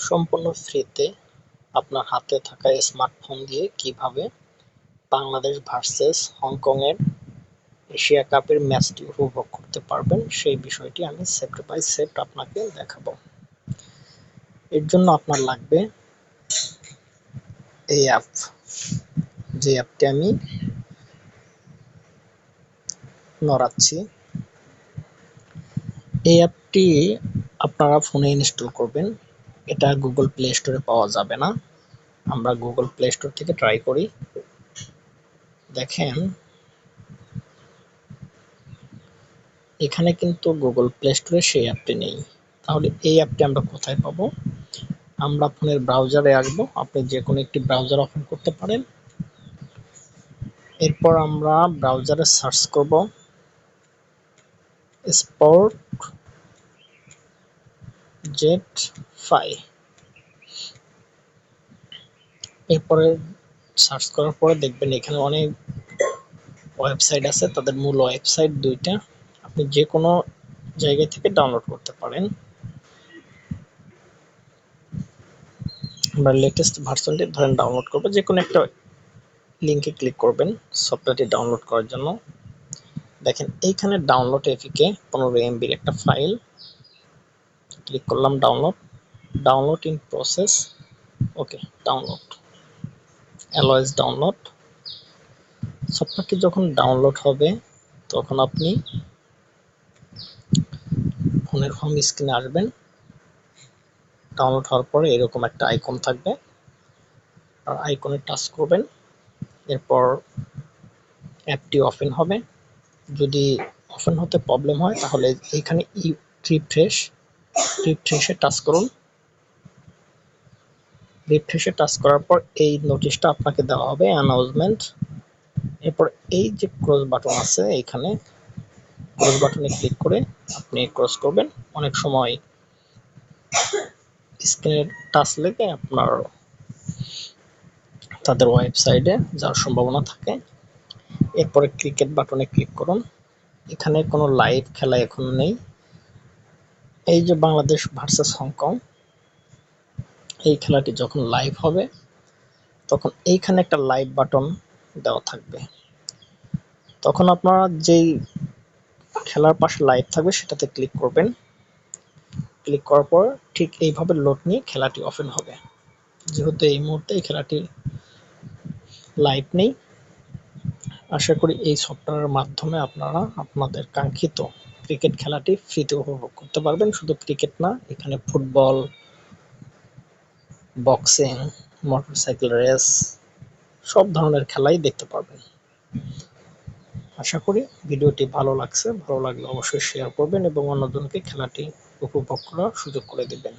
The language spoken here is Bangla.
সম্পূর্ণ ফ্রিতে আপনার হাতে থাকা স্মার্টফোন দিয়ে কীভাবে বাংলাদেশ ভার্সেস হংকংয়ের এশিয়া কাপের ম্যাচটি উপভোগ করতে পারবেন, সেই বিষয়টি আমি সেপ্ট বাই সেপ্ট আপনাকে দেখাবো। এর জন্য আপনার লাগবে এই অ্যাপ। যে অ্যাপটি আমি নড়াচ্ছি, এই অ্যাপটি আপনারা ফোনে ইনস্টল করবেন। এটা গুগল প্লে স্টোরে পাওয়া যাবে না। আমরা গুগল প্লে স্টোর থেকে ট্রাই করি। দেখেন, এখানে কিন্তু গুগল প্লে স্টোরে সেই অ্যাপটি নেই। তাহলে এই অ্যাপটি আমরা কোথায় পাবো? আমরা ফোনের ব্রাউজারে আসব। আপনি যে কোনো একটি ব্রাউজার ওপেন করতে পারেন। এরপর আমরা ব্রাউজারে সার্চ করব। স্পোর্ট জেট ফাই এরপরে সার্চ করার পরে দেখবেন এখানে অনেক ওয়েবসাইট আছে, তাদের মূল ওয়েবসাইট দুইটা। আপনি যে কোনো জায়গা থেকে ডাউনলোড করতে পারেন। আমরা লেটেস্ট ভার্সনটি ধরেন ডাউনলোড করব যে কোনো একটা লিঙ্কে ক্লিক করবেন সফটওয়্যারটি ডাউনলোড করার জন্য। দেখেন এইখানে ডাউনলোড এপিকে পনেরো এমবির একটা ফাইল ক্লিক করলাম download download in process okay download alloys download সফটওয়্যারটি যখন ডাউনলোড হবে, তখন আপনি ফোনের হোম স্ক্রিনে আসবেন। ডাউনলোড হওয়ার পরে এরকম একটা আইকন থাকবে। আর আইকনে টাচ করবেন। এরপর অ্যাপটি ওপেন হবে। যদি ওপেন হতে প্রবলেম হয়, তাহলে এখানে ই রিফ্রেশ রিফ্রেশে টাচ করুন। রিফ্রেশে টাচ করার পর এই নোটিশটা আপনাকে দেওয়া হবে অ্যানাউন্সমেন্ট এরপর এই যে ক্রস বাটন আছে এখানে ক্রস বাটনে ক্লিক করে আপনি ক্রস করবেন। অনেক সময় স্ক্রিনের টাচ লেগে আপনার তাদের ওয়েবসাইটে যাওয়ার সম্ভাবনা থাকে। এরপরে ক্রিকেট বাটনে ক্লিক করুন। এখানে কোনো লাইভ খেলা এখন নেই। এই যে বাংলাদেশ ভার্সেস হংকং এই খেলাটি যখন লাইভ হবে, তখন এইখানে একটা লাইভ বাটন দেওয়া থাকবে। তখন আপনারা যেই খেলার পাশে লাইভ থাকবে, সেটাতে ক্লিক করবেন। ক্লিক করার পর ঠিক এইভাবে লোড নিয়ে খেলাটি ওপেন হবে। যেহেতু এই মুহূর্তে এই খেলাটি লাইভ নেই, আশা করি এই সফটওয়্যারের মাধ্যমে আপনারা আপনাদের কাঙ্ক্ষিত ক্রিকেট খেলাটি ফ্রিতে উপভোগ করতে পারবেন। শুধু ক্রিকেট না, এখানে ফুটবল বক্সিং মোটরসাইকেল রেস সব ধরনের খেলাই দেখতে পারবেন। আশা করি ভিডিওটি ভালো লাগছে। ভালো লাগলে অবশ্যই শেয়ার করবেন এবং অন্যজনকে খেলাটি উপভোগ করার সুযোগ করে দেবেন।